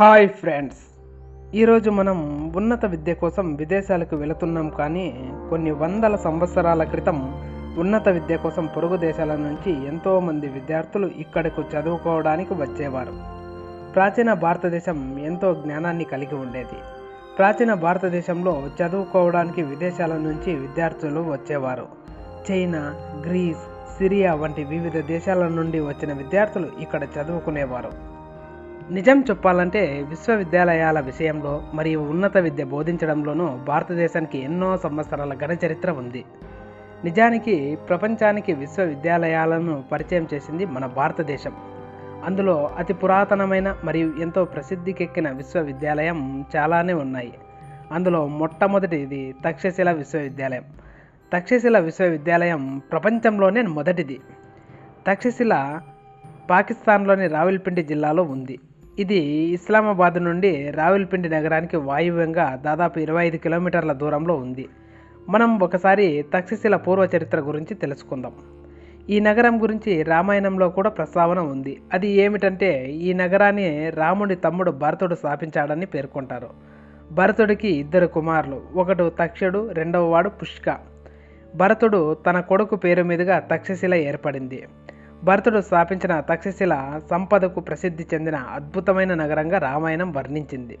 Hi friends. ఈరోజు మనం ఉన్నత విద్య కోసం విదేశాలకు వెళుతున్నాం కానీ కొన్ని వందల సంవత్సరాల క్రితం ఉన్నత విద్య కోసం పొరుగు దేశాల నుంచి ఎంతోమంది విద్యార్థులు ఇక్కడకు చదువుకోవడానికి వచ్చేవారు. ప్రాచీన భారతదేశం ఎంతో జ్ఞానాన్ని కలిగి ఉండేది. ప్రాచీన భారతదేశంలో చదువుకోవడానికి విదేశాల నుంచి విద్యార్థులు వచ్చేవారు. చైనా గ్రీస్ సిరియా వంటి వివిధ దేశాల నుండి వచ్చిన విద్యార్థులు ఇక్కడ చదువుకునేవారు. నిజం చెప్పాలంటే విశ్వవిద్యాలయాల విషయంలో మరియు ఉన్నత విద్య బోధించడంలోనూ భారతదేశానికి ఎన్నో సంవత్సరాల ఘన చరిత్ర ఉంది. నిజానికి ప్రపంచానికి విశ్వవిద్యాలయాలను పరిచయం చేసింది మన భారతదేశం. అందులో అతి పురాతనమైన మరియు ఎంతో ప్రసిద్ధికెక్కిన విశ్వవిద్యాలయం చాలానే ఉన్నాయి. అందులో మొట్టమొదటిది తక్షశిల విశ్వవిద్యాలయం. తక్షశిల విశ్వవిద్యాలయం ప్రపంచంలోనే మొదటిది. తక్షశిల పాకిస్తాన్లోని రావిల్పిండి జిల్లాలో ఉంది. ఇది ఇస్లామాబాద్ నుండి రావిల్పిండి నగరానికి వాయువ్యంగా దాదాపు ఇరవై ఐదు కిలోమీటర్ల దూరంలో ఉంది. మనం ఒకసారి తక్షశిల పూర్వ చరిత్ర గురించి తెలుసుకుందాం. ఈ నగరం గురించి రామాయణంలో కూడా ప్రస్తావన ఉంది. అది ఏమిటంటే ఈ నగరాన్ని రాముడి తమ్ముడు భరతుడు స్థాపించాడని పేర్కొంటారు. భరతుడికి ఇద్దరు కుమారులు ఒకడు తక్షుడు రెండవ వాడు పుష్క. భరతుడు తన కొడుకు పేరు మీదుగా తక్షశిల ఏర్పడింది. భరతుడు స్థాపించిన తక్షశిల సంపదకు ప్రసిద్ధి చెందిన అద్భుతమైన నగరంగా రామాయణం వర్ణించింది.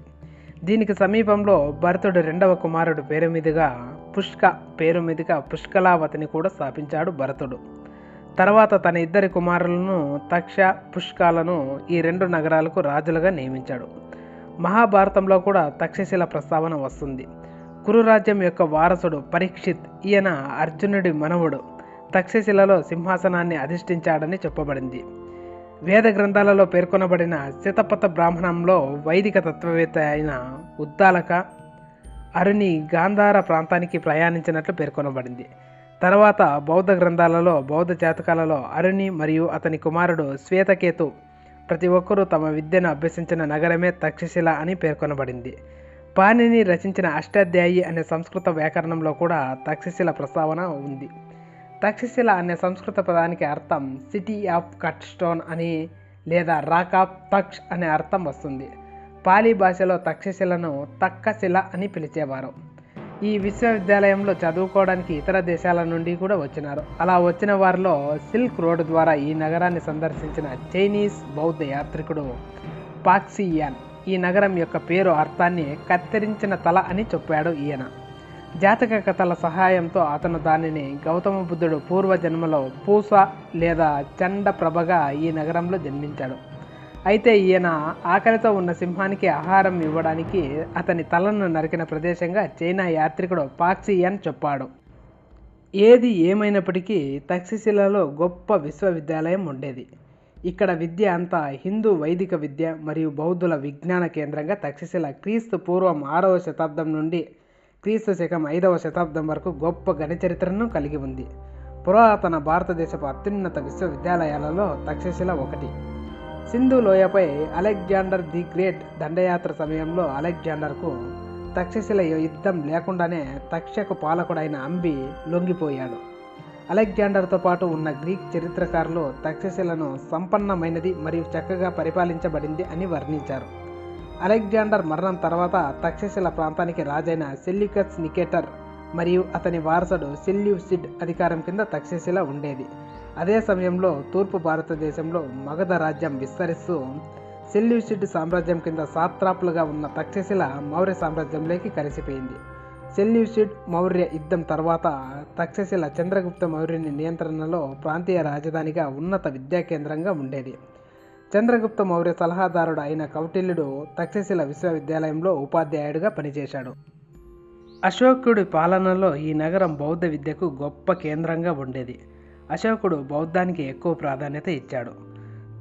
దీనికి సమీపంలో భరతుడు రెండవ కుమారుడు పేరు మీదుగా పుష్క పేరు మీదుగా పుష్కలావతిని కూడా స్థాపించాడు భరతుడు. తర్వాత తన ఇద్దరి కుమారులను తక్ష పుష్కాలను ఈ రెండు నగరాలకు రాజులుగా నియమించాడు. మహాభారతంలో కూడా తక్షశిల ప్రస్తావన వస్తుంది. కురురాజ్యం యొక్క వారసుడు పరీక్షిత్ ఈయన అర్జునుడి మనవుడు. తక్షశిలలో సింహాసనాన్ని అధిష్ఠించాడని చెప్పబడింది. వేద గ్రంథాలలో పేర్కొనబడిన శతపథ బ్రాహ్మణంలో వైదిక తత్వవేత్త అయిన ఉద్దాలక అరుణి గాంధార ప్రాంతానికి ప్రయాణించినట్లు పేర్కొనబడింది. తర్వాత బౌద్ధ గ్రంథాలలో బౌద్ధ జాతకాలలో అరుణి మరియు అతని కుమారుడు శ్వేతకేతు ప్రతి ఒక్కరూ తమ విద్యను అభ్యసించిన నగరమే తక్షశిల అని పేర్కొనబడింది. పాణిని రచించిన అష్టాధ్యాయి అనే సంస్కృత వ్యాకరణంలో కూడా తక్షశిల ప్రస్తావన ఉంది. తక్షశిల అనే సంస్కృత పదానికి అర్థం సిటీ ఆఫ్ కట్ స్టోన్ అని లేదా రాక్ ఆఫ్ తక్ష్ అనే అర్థం వస్తుంది. పాలీ భాషలో తక్షశిలను తక్కశిల అని పిలిచేవారు. ఈ విశ్వవిద్యాలయంలో చదువుకోవడానికి ఇతర దేశాల నుండి కూడా వచ్చినారు. అలా వచ్చిన వారిలో సిల్క్ రోడ్ ద్వారా ఈ నగరాన్ని సందర్శించిన చైనీస్ బౌద్ధ యాత్రికుడు పాక్సియాన్ ఈ నగరం యొక్క పేరు అర్థాన్ని కత్తిరించిన తల అని చెప్పాడు ఈయన. జాతక కథల సహాయంతో అతను దానిని గౌతమ బుద్ధుడు పూర్వ జన్మలో పూస లేదా చండ ప్రభగా ఈ నగరంలో జన్మించాడు. అయితే ఈయన ఆకలితో ఉన్న సింహానికి ఆహారం ఇవ్వడానికి అతని తలను నరికిన ప్రదేశంగా చైనా యాత్రికుడు పాక్సియన్ చెప్పాడు. ఏది ఏమైనప్పటికీ తక్షశిలలో గొప్ప విశ్వవిద్యాలయం ఉండేది. ఇక్కడ విద్య అంతా హిందూ వైదిక విద్య మరియు బౌద్ధుల విజ్ఞాన కేంద్రంగా తక్షశిల క్రీస్తు పూర్వం ఆరవ శతాబ్దం నుండి క్రీస్తు శకం ఐదవ శతాబ్దం వరకు గొప్ప గణచరిత్రను కలిగి ఉంది. పురాతన భారతదేశపు అత్యున్నత విశ్వవిద్యాలయాలలో తక్షశిల ఒకటి. సింధు లోయపై అలెగ్జాండర్ ది గ్రేట్ దండయాత్ర సమయంలో అలెగ్జాండర్కు తక్షశిల యుద్ధం లేకుండానే తక్షకు పాలకుడైన అంబి లొంగిపోయాడు. అలెగ్జాండర్తో పాటు ఉన్న గ్రీక్ చరిత్రకారులు తక్షశిలను సంపన్నమైనది మరియు చక్కగా పరిపాలించబడింది అని వర్ణించారు. అలెగ్జాండర్ మరణం తర్వాత తక్షశిల ప్రాంతానికి రాజైన సెల్యూకస్ నికేటర్ మరియు అతని వారసుడు సెల్యూసిడ్ అధికారం కింద తక్షశిల ఉండేది. అదే సమయంలో తూర్పు భారతదేశంలో మగధ రాజ్యం విస్తరిస్తూ సెల్యూసిడ్ సామ్రాజ్యం కింద సాత్రాపులుగా ఉన్న తక్షశిల మౌర్య సామ్రాజ్యంలోకి కలిసిపోయింది. సెల్యూసిడ్ మౌర్య యుద్ధం తర్వాత తక్షశిల చంద్రగుప్త మౌర్యుని నియంత్రణలో ప్రాంతీయ రాజధానిగా ఉన్నత విద్యా కేంద్రంగా ఉండేది. చంద్రగుప్త మౌర్య సలహాదారుడు అయిన కౌటిల్యుడు తక్షశిల విశ్వవిద్యాలయంలో ఉపాధ్యాయుడిగా పనిచేశాడు. అశోకుడి పాలనలో ఈ నగరం బౌద్ధ విద్యకు గొప్ప కేంద్రంగా ఉండేది. అశోకుడు బౌద్ధానికి ఎక్కువ ప్రాధాన్యత ఇచ్చాడు.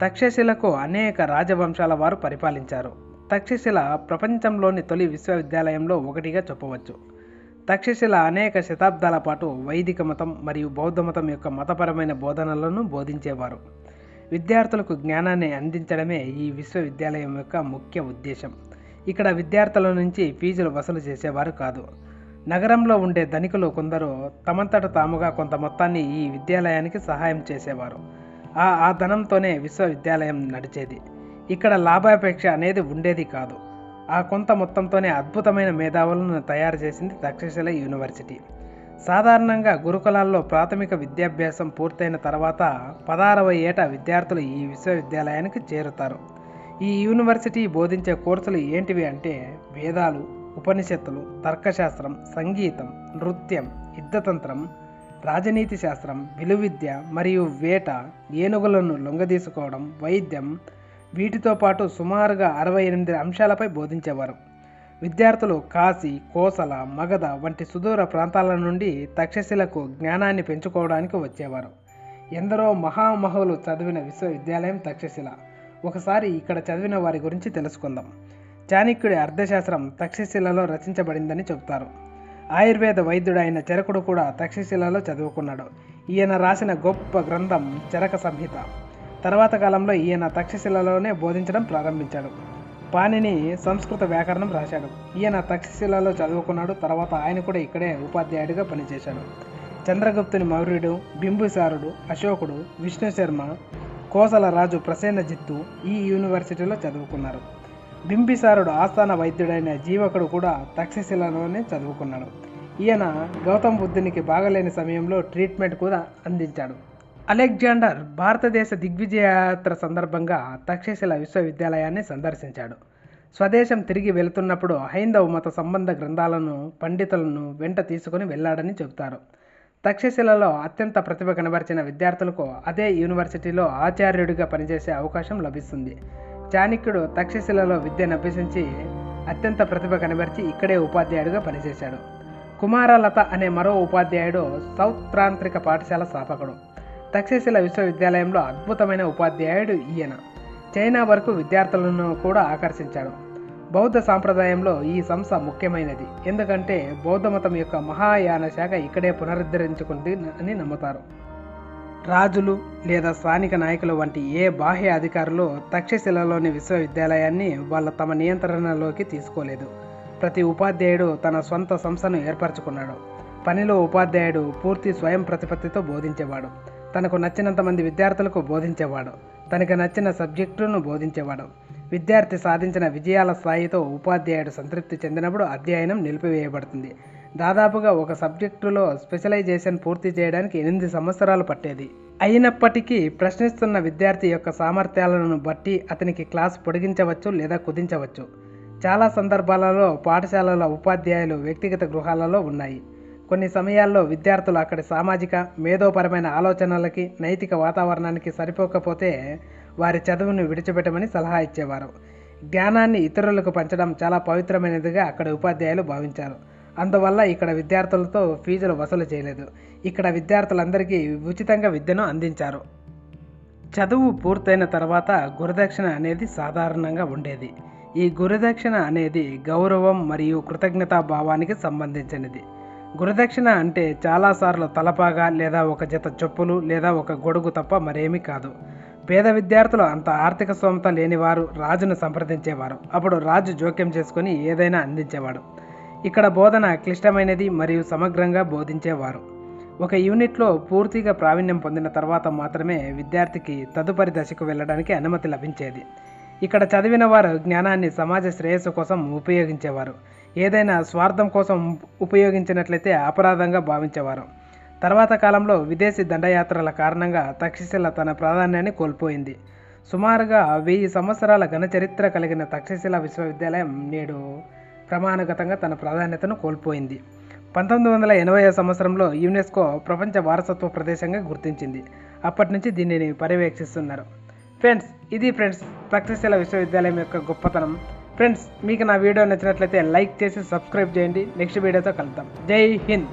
తక్షశిలకు అనేక రాజవంశాల వారు పరిపాలించారు. తక్షశిల ప్రపంచంలోని తొలి విశ్వవిద్యాలయంలో ఒకటిగా చెప్పవచ్చు. తక్షశిల అనేక శతాబ్దాల పాటు వైదిక మతం మరియు బౌద్ధ మతం యొక్క మతపరమైన బోధనలను బోధించేవారు. విద్యార్థులకు జ్ఞానాన్ని అందించడమే ఈ విశ్వవిద్యాలయం యొక్క ముఖ్య ఉద్దేశం. ఇక్కడ విద్యార్థుల నుంచి ఫీజులు వసూలు చేసేవారు కాదు. నగరంలో ఉండే ధనికులు కొందరు తమంతట తాముగా కొంత మొత్తాన్ని ఈ విద్యాలయానికి సహాయం చేసేవారు. ఆ ఆ ధనంతోనే విశ్వవిద్యాలయం నడిచేది. ఇక్కడ లాభాపేక్ష అనేది ఉండేది కాదు. ఆ కొంత మొత్తంతోనే అద్భుతమైన మేధావులను తయారు చేసింది తక్షశిల యూనివర్సిటీ. సాధారణంగా గురుకులాల్లో ప్రాథమిక విద్యాభ్యాసం పూర్తయిన తర్వాత పదారవ ఏట విద్యార్థులు ఈ విశ్వవిద్యాలయానికి చేరుతారు. ఈ యూనివర్సిటీ బోధించే కోర్సులు ఏంటివి అంటే వేదాలు ఉపనిషత్తులు తర్కశాస్త్రం సంగీతం నృత్యం యుద్ధతంత్రం రాజనీతి శాస్త్రం విలువిద్య మరియు వేట ఏనుగులను లొంగదీసుకోవడం వైద్యం వీటితో పాటు సుమారుగా అరవై ఎనిమిది అంశాలపై బోధించేవారు. విద్యార్థులు కాశీ కోసల మగధ వంటి సుదూర ప్రాంతాల నుండి తక్షశిలకు జ్ఞానాన్ని పెంచుకోవడానికి వచ్చేవారు. ఎందరో మహామహులు చదివిన విశ్వవిద్యాలయం తక్షశిల. ఒకసారి ఇక్కడ చదివిన వారి గురించి తెలుసుకుందాం. చాణక్యుడి అర్థశాస్త్రం తక్షశిలలో రచించబడిందని చెబుతారు. ఆయుర్వేద వైద్యుడైన చరకుడు కూడా తక్షశిలలో చదువుకున్నాడు. ఈయన రాసిన గొప్ప గ్రంథం చరక సంహిత. తర్వాత కాలంలో ఈయన తక్షశిలలోనే బోధించడం ప్రారంభించాడు. పాణిని సంస్కృత వ్యాకరణం రాశాడు. ఈయన తక్షశిలలో చదువుకున్నాడు తర్వాత ఆయన కూడా ఇక్కడే ఉపాధ్యాయుడిగా పనిచేశాడు. చంద్రగుప్తుని మౌర్యుడు బింబుసారుడు అశోకుడు విష్ణు శర్మ కోసల రాజు ప్రసేనజిత్తు ఈ యూనివర్సిటీలో చదువుకున్నారు. బింబిసారుడు ఆస్థాన వైద్యుడైన జీవకుడు కూడా తక్షశిలలోనే చదువుకున్నాడు. ఈయన గౌతమ్ బుద్ధునికి బాగలేని సమయంలో ట్రీట్మెంట్ కూడా అందించాడు. అలెగ్జాండర్ భారతదేశ దిగ్విజయాత్ర సందర్భంగా తక్షశిల విశ్వవిద్యాలయాన్ని సందర్శించాడు. స్వదేశం తిరిగి వెళుతున్నప్పుడు హైందవ మత సంబంధ గ్రంథాలను పండితులను వెంట తీసుకుని వెళ్ళాడని చెబుతారు. తక్షశిలలో అత్యంత ప్రతిభ కనబరిచిన విద్యార్థులకు అదే యూనివర్సిటీలో ఆచార్యుడిగా పనిచేసే అవకాశం లభిస్తుంది. చాణక్యుడు తక్షశిలలో విద్యను అభ్యసించి అత్యంత ప్రతిభ కనబరిచి ఇక్కడే ఉపాధ్యాయుడిగా పనిచేశాడు. కుమారలత అనే మరో ఉపాధ్యాయుడు సౌత్రాంత్రిక పాఠశాల స్థాపకుడు. తక్షశిల విశ్వవిద్యాలయంలో అద్భుతమైన ఉపాధ్యాయుడు ఈయన. చైనా వరకు విద్యార్థులను కూడా ఆకర్షించాడు. బౌద్ధ సాంప్రదాయంలో ఈ సంస్థ ముఖ్యమైనది. ఎందుకంటే బౌద్ధ మతం యొక్క మహాయాన శాఖ ఇక్కడే పునరుద్ధరించుకుంది అని నమ్ముతారు. రాజులు లేదా స్థానిక నాయకులు వంటి ఏ బాహ్య అధికారులు తక్షశిలలోని విశ్వవిద్యాలయాన్ని వాళ్ళ తమ నియంత్రణలోకి తీసుకోలేదు. ప్రతి ఉపాధ్యాయుడు తన సొంత సంస్థను ఏర్పరచుకున్నాడు. పనిలో ఉపాధ్యాయుడు పూర్తి స్వయం ప్రతిపత్తితో బోధించేవాడు. తనకు నచ్చినంత మంది విద్యార్థులకు బోధించేవాడు. తనకు నచ్చిన సబ్జెక్టును బోధించేవాడు. విద్యార్థి సాధించిన విజయాల స్థాయితో ఉపాధ్యాయుడు సంతృప్తి చెందినప్పుడు అధ్యయనం నిలిపివేయబడుతుంది. దాదాపుగా ఒక సబ్జెక్టులో స్పెషలైజేషన్ పూర్తి చేయడానికి ఎనిమిది సంవత్సరాలు పట్టేది. అయినప్పటికీ ప్రశ్నిస్తున్న విద్యార్థి యొక్క సామర్థ్యాలను బట్టి అతనికి క్లాస్ పొడిగించవచ్చు లేదా కుదించవచ్చు. చాలా సందర్భాలలో పాఠశాలల ఉపాధ్యాయులు వ్యక్తిగత గృహాలలో ఉన్నాయి. కొన్ని సమయాల్లో విద్యార్థులు అక్కడి సామాజిక మేధోపరమైన ఆలోచనలకి నైతిక వాతావరణానికి సరిపోకపోతే వారి చదువును విడిచిపెట్టమని సలహా ఇచ్చేవారు. జ్ఞానాన్ని ఇతరులకు పంచడం చాలా పవిత్రమైనదిగా అక్కడ ఉపాధ్యాయులు భావించారు. అందువల్ల ఇక్కడ విద్యార్థులతో ఫీజులు వసూలు చేయలేదు. ఇక్కడ విద్యార్థులందరికీ ఉచితంగా విద్యను అందించారు. చదువు పూర్తయిన తర్వాత గురుదక్షిణ అనేది సాధారణంగా ఉండేది. ఈ గురుదక్షిణ అనేది గౌరవం మరియు కృతజ్ఞతా భావానికి సంబంధించినది. గురుదక్షిణ అంటే చాలాసార్లు తలపాగా లేదా ఒక జత చెప్పులు లేదా ఒక గొడుగు తప్ప మరేమీ కాదు. పేద విద్యార్థులు అంత ఆర్థిక స్తోమత లేనివారు రాజును సంప్రదించేవారు. అప్పుడు రాజు జోక్యం చేసుకుని ఏదైనా అందించేవాడు. ఇక్కడ బోధన క్లిష్టమైనది మరియు సమగ్రంగా బోధించేవారు. ఒక యూనిట్లో పూర్తిగా ప్రావీణ్యం పొందిన తర్వాత మాత్రమే విద్యార్థికి తదుపరి దశకు వెళ్ళడానికి అనుమతి లభించేది. ఇక్కడ చదివిన వారు జ్ఞానాన్ని సమాజ శ్రేయస్సు కోసం ఉపయోగించేవారు. ఏదైనా స్వార్థం కోసం ఉపయోగించినట్లయితే అపరాధంగా భావించేవారు. తర్వాత కాలంలో విదేశీ దండయాత్రల కారణంగా తక్షశిల తన ప్రాధాన్యాన్ని కోల్పోయింది. సుమారుగా వెయ్యి సంవత్సరాల ఘనచరిత్ర కలిగిన తక్షశిల విశ్వవిద్యాలయం నేడు ప్రమాణగతంగా తన ప్రాధాన్యతను కోల్పోయింది. పంతొమ్మిది వందల ఎనభై సంవత్సరంలో యునెస్కో ప్రపంచ వారసత్వ ప్రదేశంగా గుర్తించింది. అప్పటి నుంచి దీనిని పర్యవేక్షిస్తున్నారు. ఫ్రెండ్స్ ఇది ఫ్రెండ్స్ తక్షశిల విశ్వవిద్యాలయం యొక్క గొప్పతనం. ఫ్రెండ్స్ మీకు నా వీడియో నచ్చినట్లయితే లైక్ చేసి సబ్స్క్రైబ్ చేయండి. నెక్స్ట్ వీడియోతో కలుద్దాం. జై హింద్.